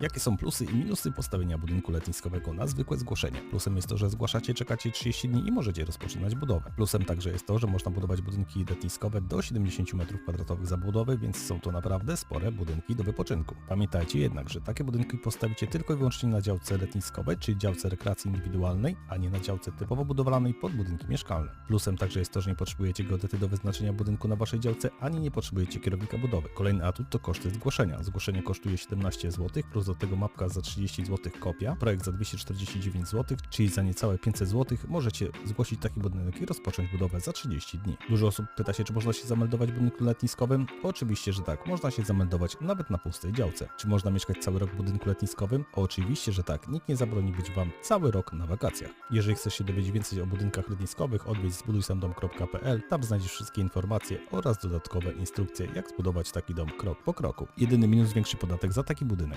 Jakie są plusy i minusy postawienia budynku letniskowego na zwykłe zgłoszenie? Plusem jest to, że zgłaszacie, czekacie 30 dni i możecie rozpoczynać budowę. Plusem także jest to, że można budować budynki letniskowe do 70 m2 zabudowy, więc są to naprawdę spore budynki do wypoczynku. Pamiętajcie jednak, że takie budynki postawicie tylko i wyłącznie na działce letniskowej, czyli działce rekreacji indywidualnej, a nie na działce typowo budowlanej pod budynki mieszkalne. Plusem także jest to, że nie potrzebujecie geodety do wyznaczenia budynku na waszej działce, ani nie potrzebujecie kierownika budowy. Kolejny atut to koszty zgłoszenia. Zgłoszenie kosztuje 17 zł, plus do tego mapka za 30 zł kopia, projekt za 249 zł, czyli za niecałe 500 zł możecie zgłosić taki budynek i rozpocząć budowę za 30 dni. Dużo osób pyta się, czy można się zameldować w budynku letniskowym? Oczywiście, że tak. Można się zameldować nawet na pustej działce. Czy można mieszkać cały rok w budynku letniskowym? Oczywiście, że tak. Nikt nie zabroni być Wam cały rok na wakacjach. Jeżeli chcesz się dowiedzieć więcej o budynkach letniskowych, odwiedź zbudujsamdom.pl. Tam znajdziesz wszystkie informacje oraz dodatkowe instrukcje, jak zbudować taki dom krok po kroku. Jedyny minus większy podatek za taki budynek.